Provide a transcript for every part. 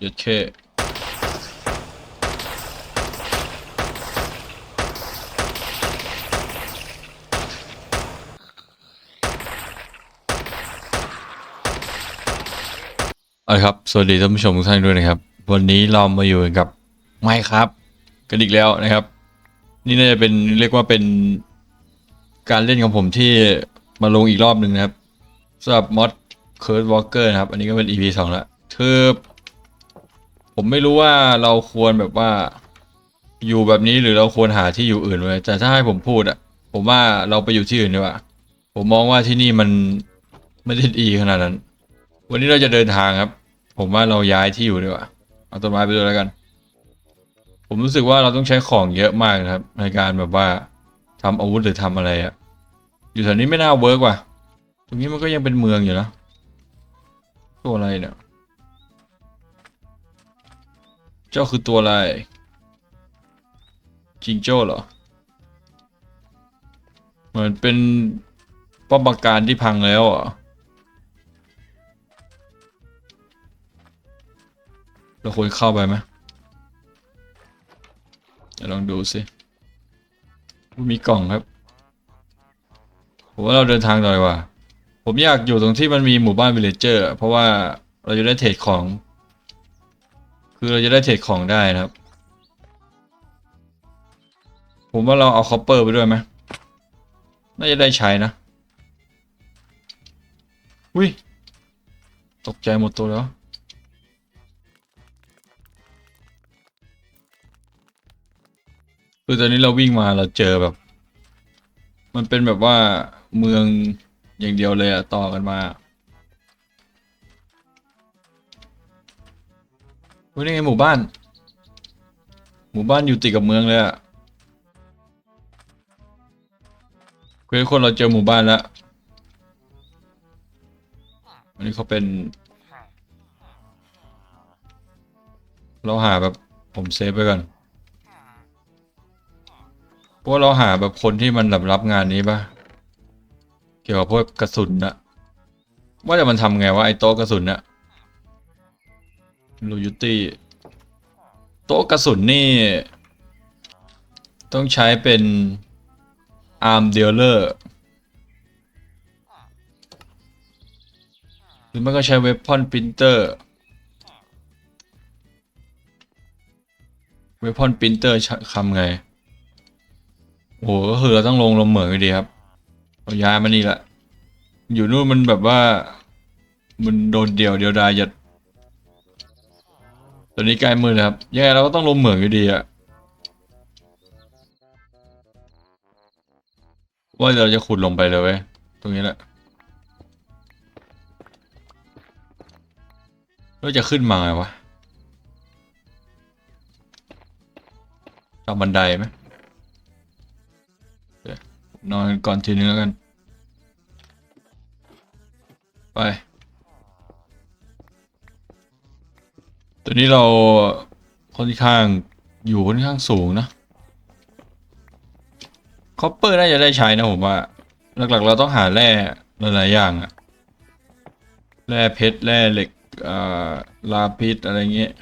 หยุดเคเอาละครับ สวัสดีท่านผู้ชมทุกท่านด้วยนะครับ วันนี้เรามาอยู่กับไม่ครับกันอีกแล้วนะครับ นี่น่าจะเป็นเรียกว่าเป็นการเล่นของผมที่มาลงอีกรอบหนึ่งนะครับสำหรับมอดเคิร์ดวอลเกอร์นะครับ อันนี้ก็เป็น EP สองแล้วคือ ผมไม่รู้ว่าเราควรแบบว่า อยู่แบบนี้หรือเราควรหาที่อยู่อื่นไว้แต่ถ้าให้ผมพูดอะผมว่าเราไปอยู่ที่อื่นดีกว่าผมมองว่าที่นี่มันไม่ได้ดีขนาดนั้น วันนี้เราจะเดินทางครับ ผมว่าเราย้ายที่อยู่ดีกว่าเอาต้นไม้ไปด้วยแล้วกัน ผมรู้สึกว่าเราต้องใช้ของเยอะมากนะครับ ในการแบบว่าทำอาวุธหรือทำอะไรอะอยู่แถวนี้ไม่น่าเวิร์กว่ะตรงนี้มันก็ยังเป็นเมืองอยู่นะตัวอะไรเนี่ย เจ้าคือตัวอะไร จิงโจ้เหรอ เหมือนเป็นป้อมปราการที่พังแล้วเหรอเราควรเข้าไปไหมลองดูสิมีกล่องครับ ผมว่าเราเดินทางต่อดีว่าผมอยากอยู่ตรงที่มันมีหมู่บ้านวิลเลเจอร์ เพราะว่าเราจะได้เทรดของ คือเราจะได้เทรดของได้นะครับ ผมว่าเราเอาคอปเปอร์ไปด้วยไหมน่าจะได้ใช้นะอุ้ยตกใจหมดตัวแล้วคือตอนนี้เราวิ่งมาเราเจอแบบ มันเป็นแบบว่าเมืองอย่างเดียวเลยอะต่อกันมา ฮ้ยนี่ไงหมู่บ้าน หมู่บ้านอยู่ติดกับเมืองเลยอะเพื่อนคนเราเจอหมู่บ้านแล้วอันนี้เขาเป็น เราหาแบบผมเซฟไปก่อนพว่าเราหาแบบคนที่มันรับรับงานนี้ปะเกี่ยวกับพวกกระสุนนะว่าแต่มันทำไงวะไอ้โต๊ะกระสุนนะ ลูยูตี้โต๊ะกระสุนนี่ ต้องใช้เป็นอาร์มเดลเลอร์หรือไม่ก็ใช้เวพอนพิมเตอร์เวพอนพิมเตอร์คำไง โอ้โหก็คือเราต้องลงลมเหมืองอยู่ดีครับเราย้ายมานี่แหละ อยู่นู่นมันแบบว่า มันโดนเดี่ยวเดียวดายยัด ตอนนี้ใกล้มือแล้วครับ ยังไงเราก็ต้องลงเหมืองอยู่ดีอะว่าเราจะขุดลงไปเลยเว้ย ตรงนี้แหละเราจะขึ้นมาไงวะตามบันไดไหมนอนก่อนทีนึงแล้วกัน ไป ตัวนี้เราค่อนข้างอยู่ค่อนข้างสูงนะคอปเปอร์น่าจะได้ใช้นะผมว่า หลักๆ เราต้องหาแร่หลายๆอย่างอะแร่เพชรแร่เหล็กอ่าลาพิษอะไรเงี้ย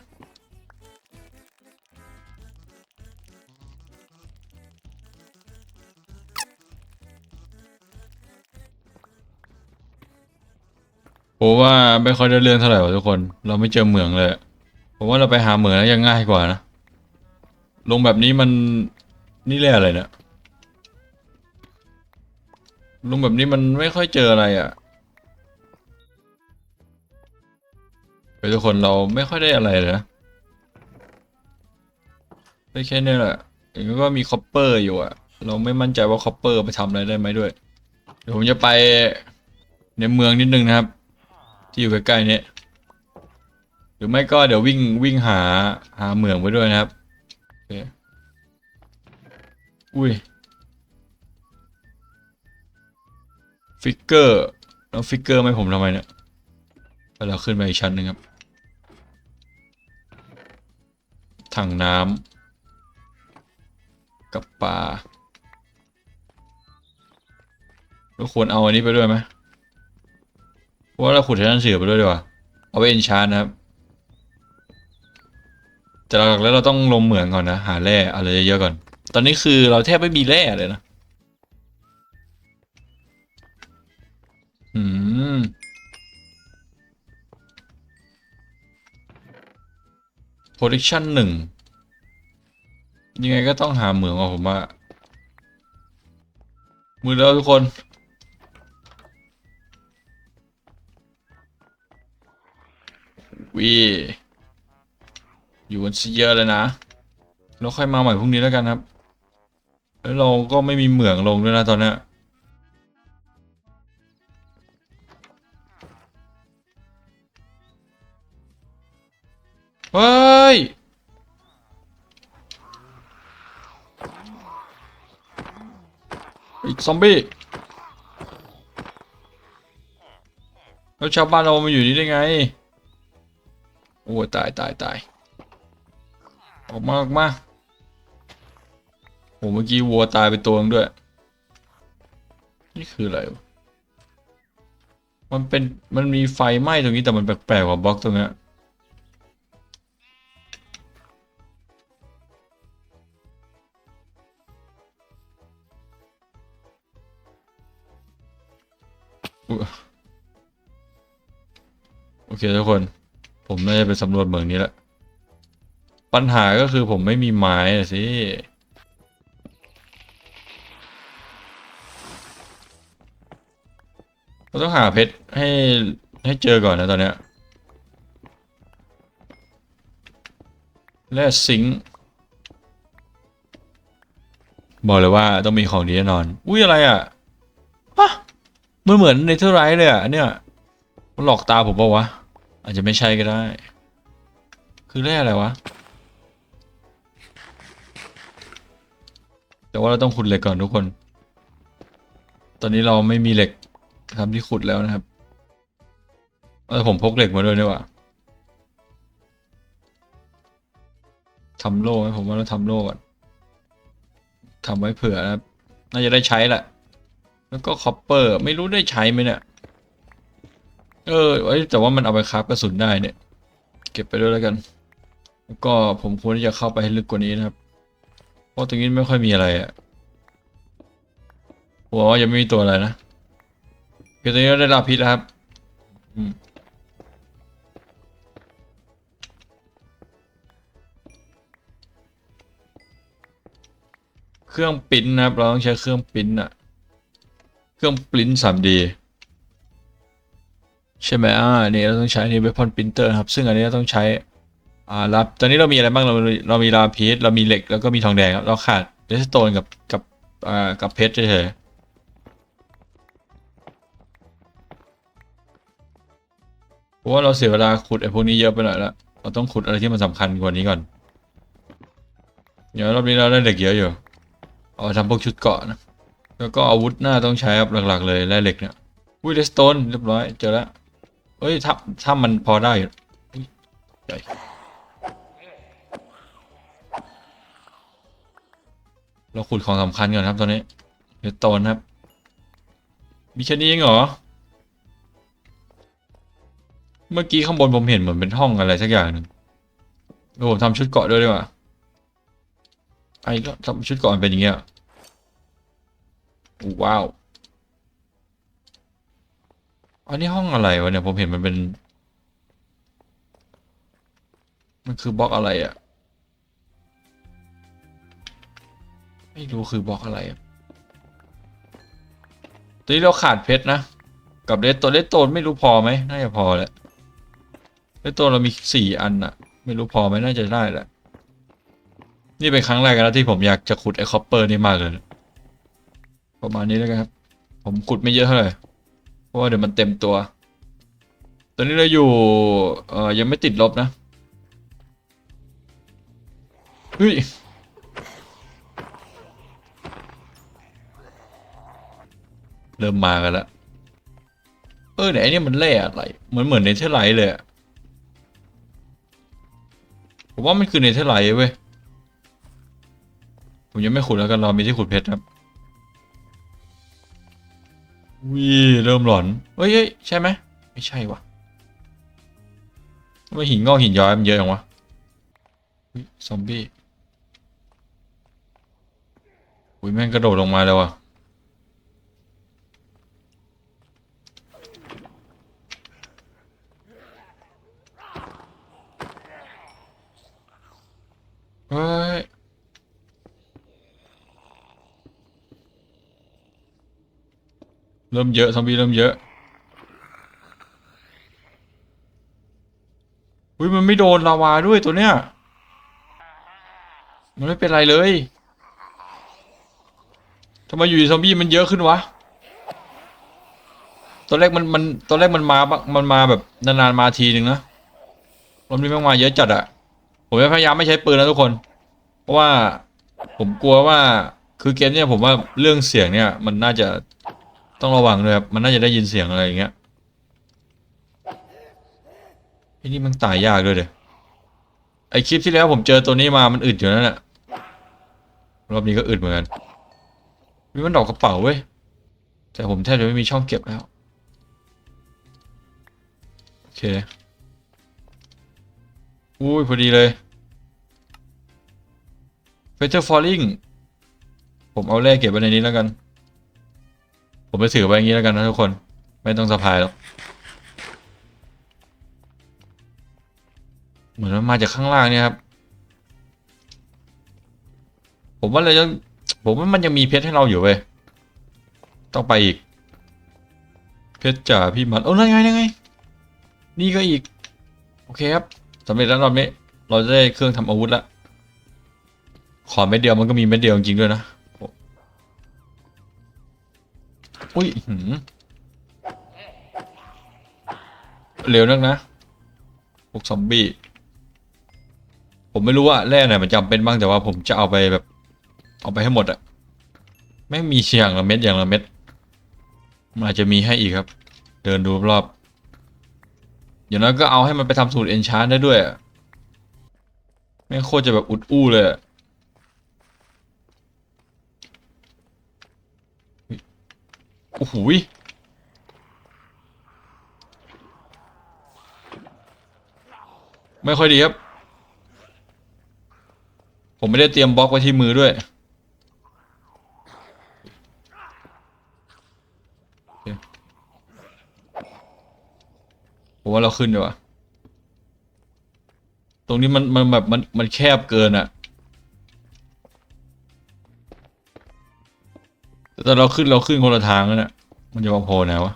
ผมว่าไม่ค่อยได้เรื่องเท่าไหร่ว่ะทุกคน เราไม่เจอเหมืองเลย ผมว่าเราไปหาเหมืองแล้วยังง่ายกว่านะ ลงแบบนี้มันนี่เรียกอะไรเนี่ยลงแบบนี้มันไม่ค่อยเจออะไรอะ่ะเฮ้ยทุกคนเราไม่ค่อยได้อะไรเลยนะได้แค่นี้แหละอย่ก็มีคอปเปอร์อยู่อะ เราไม่มั่นใจว่าคอปเปอร์ไปทำอะไรได้ไหมด้วย เดี๋ยวผมจะไปในเมืองนิดนึงนะครับ ที่อยู่ใกล้ๆนี้ หรือไม่ก็เดี๋ยววิ่งวิ่งหาหาเหมืองไปด้วยนะครับอุ้ยฟิกเกอร์แล้วฟิกเกอร์ไม่ผมทำไมเนี่ยเราขึ้นไปอีกชั้นหนึ่งครับถังน้ำกับปลาเราควรเอาอันนี้ไปด้วยไหมเพราะว่าเราขุดไททันเสือไปด้วยดีกว่าเอาไปเอนชานนะครับ แต่หลักๆแล้วเราต้องลงเหมืองก่อนนะ หาแร่อะไรเยอะๆก่อน ตอนนี้คือเราแทบไม่มีแร่เลยนะอืม production หนึ่งยังไงก็ต้องหาเหมืองอะผมว่ามือแล้วทุกคนวี อยู่กันเยอะเลยนะ แล้วค่อยมาใหม่พรุ่งนี้แล้วกันครับ แล้วเราก็ไม่มีเหมืองลงด้วยนะตอนนี้เฮ้ย อีกซอมบี้แล้วชาวบ้านเรามาอยู่นี่ได้ไง โอ้ยตายตายตาย ออกมาออกมาโอ้เมื่อกี้วัวตายไปตัวนึงด้วย นี่คืออะไรมันเป็นมันมีไฟไหม้ตรงนี้แต่มันแปลกๆกว่าบล็อกตรงนี้โอเคทุกคน ผมน่าจะไปสำรวจเมืองนี้แหละ ปัญหาก็คือผมไม่มีไม้อะสิ เราต้องหาเพชรให้ให้เจอก่อนนะตอนเนี้ยแร่ซิงบอกเลยว่าต้องมีของดีแน่นอน อุ้ยอะไรอะฮะมันเหมือนเนเธอร์ไรท์เลยอะเนี่ย มันหลอกตาผมปล่าวะ อาจจะไม่ใช่ก็ได้ คือแร่อะไรวะ แต่ว่าเราต้องขุดเหล็กก่อนทุกคน ตอนนี้เราไม่มีเหล็กทำที่ขุดแล้วนะครับเออผมพกเหล็กมาด้วยนี่หว่าทำโล่ไหมผมว่าเราทำโล่ก่อนทำไว้เผื่อนะครับ น่าจะได้ใช้แหละ แล้วก็คอปเปอร์ ไม่รู้ได้ใช้ไหมเนี่ย เออเอ้แต่ว่ามันเอาไปคราฟกระสุนได้เนี่ย เก็บไปด้วยแล้วกัน แล้วก็ผมควรที่จะเข้าไปให้ลึกกว่านี้นะครับ พราะตรงนี้ไม่ค่อยมีอะไรอะหัวว่ายังไม่มีตัวอะไรนะคือตอนนี้เราได้ลาพิษแล้วครับเครื่องปริ้นนะครับ เราต้องใช้เครื่องปริ้นอะเครื่องปริ้น 3D ใช่ไหมอ่านี่เราต้องใช้นี่เวพอนปรินเตอร์ครับ ซึ่งอันนี้เราต้องใช้ อ่ารับตอนนี้เรามีอะไรบ้างเราเรามีลาพีสเรามีเหล็กแล้วก็มีทองแดงครับเราขาดเรสโตนกับกับอ่ากับเพชรเฉยๆเพราะว่าเราเสียเวลาขุดไอ้พวกนี้เยอะไปหน่อยแล้วเราต้องขุดอะไรที่มันสำคัญกว่านี้ก่อนเดี๋ยวรอบนี้เราได้เหล็กเยอะอยู่เอาทำพวกชุดเกาะนะแล้วก็อาวุธหน้าต้องใช้ครับหลักๆเลยแร่เหล็กเนี่ยอุ้ยเรสโตนเรียบร้อยเจอแล้วเอ้ยถ้าถ้ามันพอได้อยู่ใหญ่ เราขุดของสำคัญก่อนครับตอนนี้เดี๋ยวโตนครับ มีแค่นี้เองเหรอ เมื่อกี้ข้างบนผมเห็นเหมือนเป็นห้องอะไรสักอย่างหนึ่งเดี๋ยวผมทำชุดเกาะด้วยดีกว่าไอ้ก็ทำชุดเกาะมันเป็นอย่างเงี้ยว้าวอันนี้ห้องอะไรวะเนี่ยผมเห็นมันเป็น มันคือบล็อกอะไรอะ่ะ ไม่รู้คือบล็อกอะไรตอนนี้เราขาดเพชรนะ กับเลสโตนเลสโตนไม่รู้พอไหมน่าจะพอแหละเลสโตนเรามีสี่อันอะไม่รู้พอไหมน่าจะได้แหละ นี่เป็นครั้งแรกนะที่ผมอยากจะขุดไอ้คอปเปอร์นี่มากเลย ประมาณนี้แล้วกันครับ ผมขุดไม่เยอะเท่าไหร่ เพราะว่าเดี๋ยวมันเต็มตัว ตอนนี้เราอยู่เอ่อยังไม่ติดลบนะ เฮ้ย เริ่มมากันแล้วเออไหนไอ้นี่มันแร่อะไรเหมือนเหมือนเนเธอร์ไลท์เลยผมว่ามันคือเนเธอร์ไลท์เว้ยผมยังไม่ขุดแล้วกันเรอมีที่ขุดเพชรครับวิเริ่มหลอนเฮ้ยใช่ไหมไม่ใช่วะทำไมหินงอกหินย้อยมันเยอะจังวะซอมบี้อุ้ยแม่งกระโดดลงมาแล้วอะ ฮ้ยเริ่มเยอะซอมบี้เริ่มเยอะอุ้ยมันไม่โดนลาวาด้วยตัวเนี้ย มันไม่เป็นไรเลยทำไมอยู่ซอมบี้มันเยอะขึ้นวะ ตอนแรกมันมันตอนแรกมันมาบะมันมาแบบนานๆมาทีหนึ่งนะรอบนี้มันมาเยอะจัดอะ ผมจะพยายามไม่ใช้ปืนนะทุกคน เพราะว่าผมกลัวว่าคือเกมเนี่ยผมว่าเรื่องเสียงเนี่ย มันน่าจะต้องระวังเลยครับมันน่าจะได้ยินเสียงอะไรอย่างเงี้ยไอ้นี่มันตายยากด้วยเดี๋ยไอคลิปที่แล้วผมเจอตัวนี้มามันอึดอยู่นั่นแหละรอบนี้ก็อึดเหมือนกันมีมันดอกกระเป๋าเว้ยแต่ผมแทบจะไม่มีช่องเก็บแล้วโอเค อุ้ยพอดีเลย f e t h e r Falling ผมเอาแรกเก็บไว้ในนี้แล้วกัน ผมไปถือไว้อย่างนี้แล้วกันนะทุกคน ไม่ต้องสะพายหรอก เหมือนมันมาจากข้างล่างเนี่ยครับ ผมว่าเราจะผมว่ามันยังมีเพชรให้เราอยู่เว้ย ต้องไปอีก เพชรจ่าพี่มันโอ้นั่นไงนั่นไง นี่ก็อีก โอเคครับ สำเร็จแล้วรอบนี้ เราจะได้เครื่องทำอาวุธแล้วขอเม็ดเดียวมันก็มีเม็ดเดียวจริงด้วยนะอุ้ยหืมเร็วนักนะพวกซอมบี้ผมไม่รู้ว่าแร่ไหนมันจำเป็นบ้างแต่ว่าผมจะเอาไปแบบ เอาไปให้หมดอะไม่มีเชียงละเม็ดอย่างละเม็ดมันอาจจะมีให้อีกครับ เดินดูรอบ อย่างนั้นก็เอาให้มันไปทำสูตรเอนชานได้ด้วยอะแม่โคตรจะแบบอุดอู้เลยอะโอ้โหยไม่ค่อยดีครับ ผมไม่ได้เตรียมบล็อกไว้ที่มือด้วยโอเค ผมว่าเราขึ้นดีกว่าตรงนี้มันมันแบบมันมันแคบเกินอะแต่เราขึ้นเราขึ้นคนละทางแล้วเนี่ยมันจะมาโผล่ไหนวะ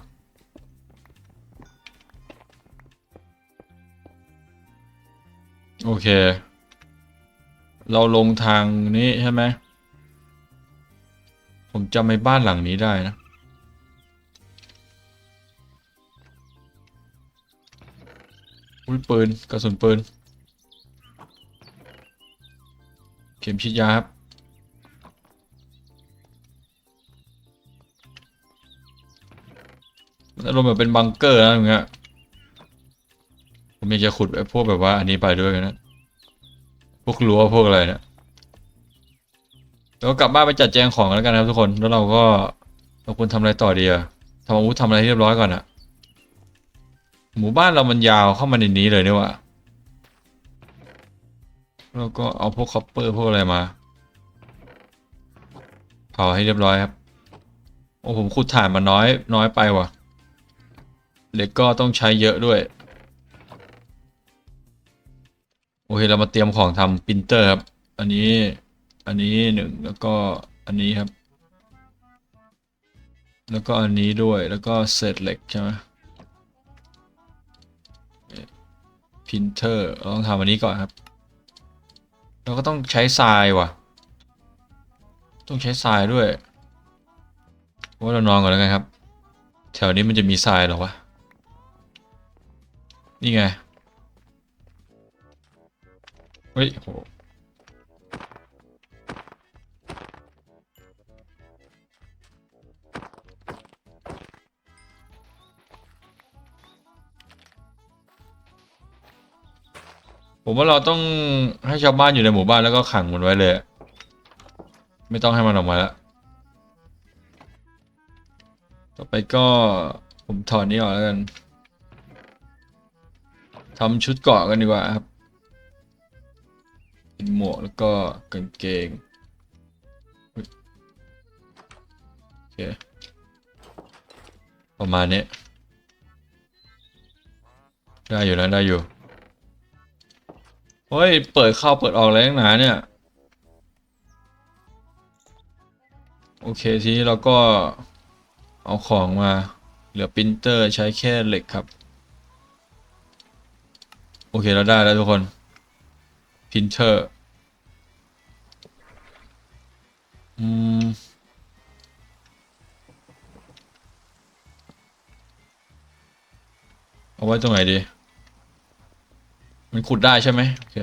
โอเค เราลงทางนี้ใช่ไหม ผมจำไอ้บ้านหลังนี้ได้นะุ้ยปืนกระสุนปืน เข็มฉีดยาครับ มันอารมณ์แบบเป็นบังเกอร์นะอย่างเงี้ยผมอยากจะขุดไอ้พวกแบบว่าอันนี้ไปด้วยนะ พวกรั้วพวกอะไรเนี่ยแล้วกลับบ้านไปจัดแจงของแล้วกันนะครับทุกคน แล้วเราก็เราควรทำอะไรต่อดีอะทำอาวุธทำอะไรเรียบร้อยก่อนอะ หมู่บ้านเรามันยาวเข้ามาในนี้เลยนี่หว่าแล้วก็เอาพวกคอปเปอร์พวกอะไรมาเผาให้เรียบร้อยครับ โอ้ผมขุดถ่านมาน้อยน้อยไปว่ะเหล็กก็ต้องใช้เยอะด้วย โอเคเรามาเตรียมของทำปรินเตอร์ครับ อันนี้ อันนี้หนึ่งแล้วก็อันนี้ครับ แล้วก็อันนี้ด้วยแล้วก็เศษเหล็กใช่ไหม พินเตอร์เราต้องทำอันนี้ก่อนครับ เราก็ต้องใช้ทรายว่ะ ต้องใช้ทรายด้วยว่าเรานอนก่อนแล้วกันครับ แถวนี้มันจะมีทรายหรอวะ นี่ไง เฮ้ยโห ผมว่าเราต้องให้ชาวบ้านอยู่ในหมู่บ้านแล้วก็ขังมันไว้เลย ไม่ต้องให้มันออกมาแล้วต่อไปก็ผมถอดนี้ออกแล้วกันทำชุดเกาะกันดีกว่าครับเป็นหมวกแล้วก็กางเกงโอเคประมาณนี้ได้อยู่นะได้อยู่ เฮ้ย เปิดเข้าเปิดออกอะไรตั้งหนาเนี่ย โอเคทีนี้เราก็เอาของมา เหลือปรินเตอร์ใช้แค่เหล็กครับ โอเคเราได้แล้วทุกคนปรินเตอร์อืมเอาไว้ตรงไหนดี มันขุดได้ใช่ไหมโอเค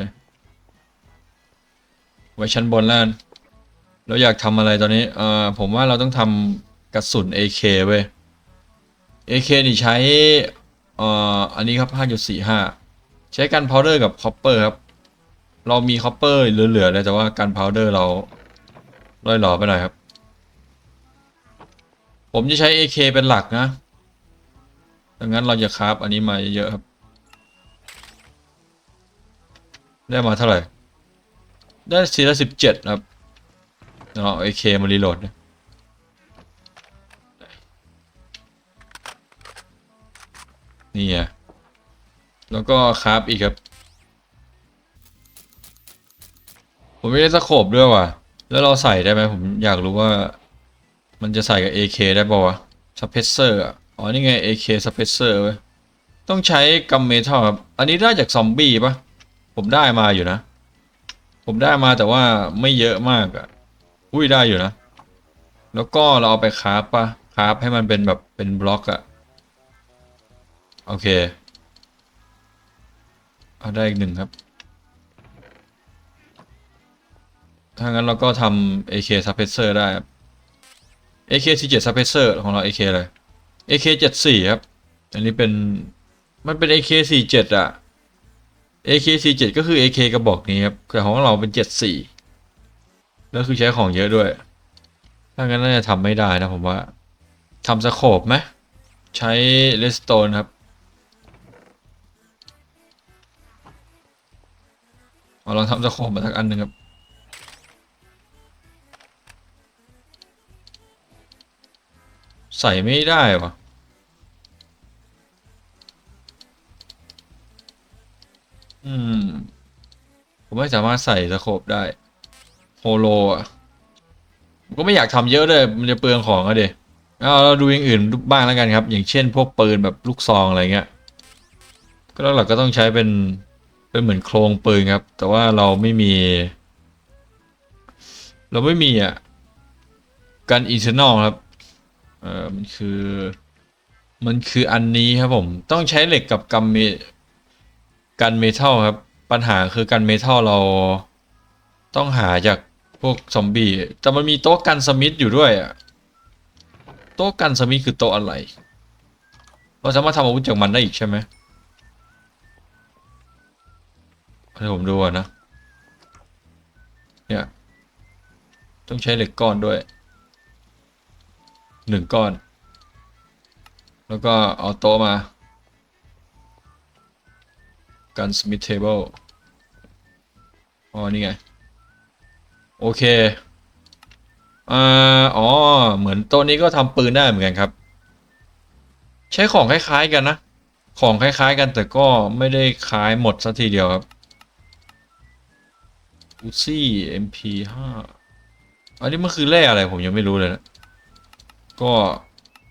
ไว้ชั้นบนแล้วกันเราอยากทำอะไรตอนนี้เอ่อผมว่าเราต้องทำกระสุน AK เว้ย AK นี่ใช้เอ่ออันนี้ครับ 5.45 ใช้กันพาวเดอร์กับคอปเปอร์ครับ เรามีคอปเปอร์เหลือๆเลยแต่ว่ากันพาวเดอร์เราล่อยหล่อไปหน่อยครับ ผมจะใช้ AK เป็นหลักนะดังนั้นเราจะคราฟอันนี้มาเยอะๆครับ ได้มาเท่าไหร่ ได้สี่ละสิบเจ็ดครับเดี๋ยวเราเอา AK มารีโหลดนะนี่ไงแล้วก็คราฟอีกครับ ผมไม่ได้สโคบด้วยว่ะ แล้วเราใส่ได้ไหมผมอยากรู้ว่า มันจะใส่กับ AK ได้ป่าวะ Suppressor อะอ๋อ นี่ไง AK Suppressor เว้ยต้องใช้กัมเมทัลครับ อันนี้ได้จากซอมบี้ปะ ผมได้มาอยู่นะ ผมได้มาแต่ว่าไม่เยอะมากอะ่ะ อุ้ยได้อยู่นะ แล้วก็เราเอาไปคราฟปะคราฟให้มันเป็นแบบเป็นบล็อกอะ่ะ โอเค เอาได้อีกหนึ่งครับ ถ้างั้นเราก็ทำ AK Suppressor ได้ครับ AK 47 Suppressor ของเรา AK เลย AK 74ครับ อันนี้เป็น มันเป็น AK 47อะ AK 47 ก็คือ AK กระบอกนี้ครับแต่ของเราเป็น 74 แล้วคือใช้ของเยอะด้วย ถ้างั้นน่าจะทำไม่ได้นะผมว่าทำสโคปไหมใช้เลสโตนครับเอาลองทำสโคปมาทักอันหนึ่งครับใส่ไม่ได้วะ อืม ผมไม่สามารถใส่สโคปได้ โฮโลอะผมก็ไม่อยากทำเยอะเลยมันจะเปลืองของอะเดเอาเราดูอย่างอื่นบ้างแล้วกันครับ อย่างเช่น พวกปืนแบบลูกซองอะไรเงี้ย ก็หลักๆก็ต้องใช้เป็นเป็นเหมือนโครงปืนครับ แต่ว่าเราไม่มี เราไม่มีอะกันอินเทอร์นอลครับ เออมันคือ มันคืออันนี้ครับผม ต้องใช้เหล็กกับกัมเม กันเมทัลครับ ปัญหาคือกันเมทัลเราต้องหาจากพวกซอมบี้แต่มันมีโต๊ะกันสมิธอยู่ด้วยอะโต๊ะกันสมิธคือโต๊ะอะไร เราสามารถทำอาวุธจากมันได้อีกใช่ไหมให้ผมดูนะ เนี่ย ต้องใช้เหล็กก้อนด้วยหนึ่งก้อน แล้วก็เอาโต๊ะมา กันสมิธเทเบิลอ๋อ นี่ไง โอเคอ่าอ๋อ เหมือนต๊ะนี้ก็ทำปืนได้เหมือนกันครับ ใช้ของคล้ายๆกันนะ ของคล้ายๆกันแต่ก็ไม่ได้คล้ายหมดสักทีเดียวครับอูซี่ MP5 อันนี้มันคือแร่อะไรผมยังไม่รู้เลยนะ ก็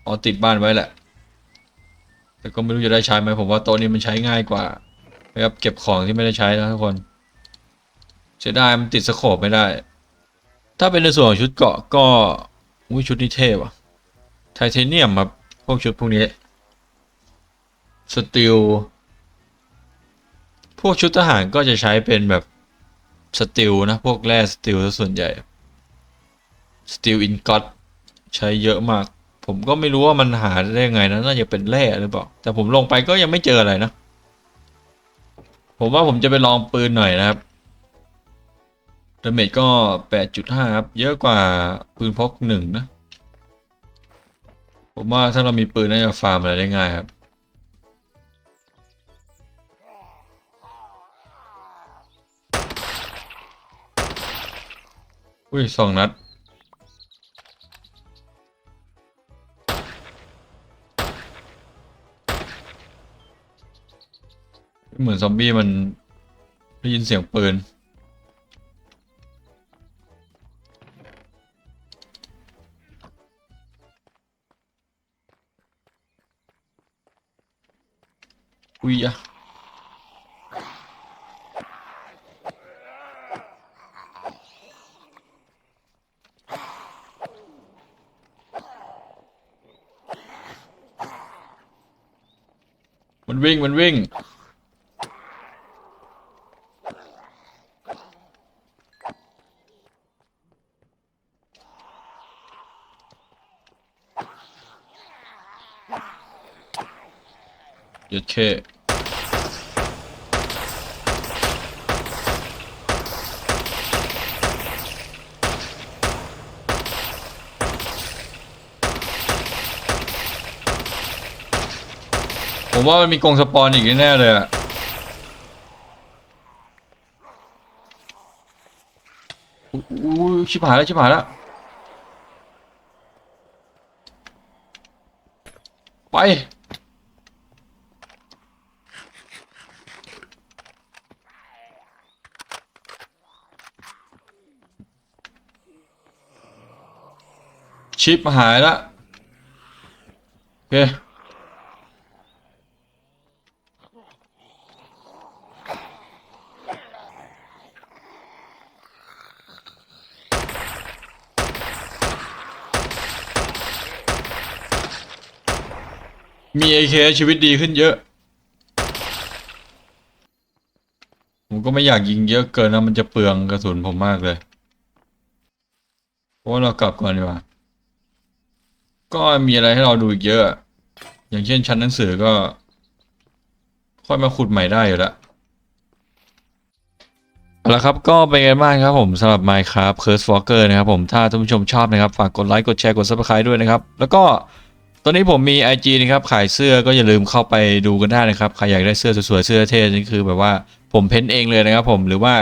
เอาติดบ้านไว้แหละ แต่ก็ไม่รู้จะได้ใช้ไหมผมว่าโต๊ะนี้มันใช้ง่ายกว่า นะครับเก็บของที่ไม่ได้ใช้นะทุกคนเสียดายมันติดสโคปไม่ได้ ถ้าเป็นในส่วนของชุดเกราะก็อุ้ยชุดนี้เท่ว่ะไทเทเนียมครับพวกชุดพวกนี้สตีลพวกชุดทหารก็จะใช้เป็นแบบสตีลนะพวกแร่สตีลส่วนใหญ่สตีลอินก็ตใช้เยอะมาก ผมก็ไม่รู้ว่ามันหาได้ยังไงนะน่าจะเป็นแร่หรือเปล่า แต่ผมลงไปก็ยังไม่เจออะไรนะ ผมว่าผมจะไปลองปืนหน่อยนะครับดาเมจก็ 8.5 ครับ เยอะกว่าปืนพกหนึ่งนะ ผมว่าถ้าเรามีปืนน่าจะฟาร์มอะไรได้ง่ายครับ อุ้ยสองนัด เหมือนซอมบี้มันได้ยินเสียงปืน อุ้ยอะมันวิ่ง มันวิ่ง หยุดเค ผมว่ามันมีกรงสปอนอีกแน่เลยอะอุ๊ยอุ้ยชิบหายแล้ว ชิบหายแล้ว ไป ชิปหายละโอเคมีเอเคชีวิตดีขึ้นเยอะ ผมก็ไม่อยากยิงเยอะเกินนะมันจะเปลืองกระสุนผมมากเลย เพราะว่าเรากลับก่อนดีกว่า ก็มีอะไรให้เราดูอีกเยอะ อย่างเช่นชั้นหนังสือก็ ค่อยมาขุดใหม่ได้อยู่แล้วเอาละครับก็เป็นไงบ้างครับผมสำหรับ Minecraft Curse Walker นะครับผมถ้าท่านผู้ชมชอบนะครับ ฝากกดไลค์กดแชร์กด Subscribe ด้วยนะครับ แล้วก็ตอนนี้ผมมี IG นะครับ ขายเสื้อก็อย่าลืมเข้าไปดูกันได้นะครับ ใครอยากได้เสื้อสวยๆเสื้อเท่นี่คือแบบว่าผมเพ้นท์เองเลยนะครับผมหรือว่า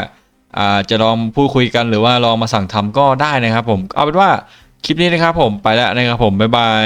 อ่าจะลองพูดคุยกันหรือว่าลองมาสั่งทำก็ได้นะครับผมเอาเป็นว่า คลิปนี้นะครับผมไปแล้วนะครับผมบ๊ายบาย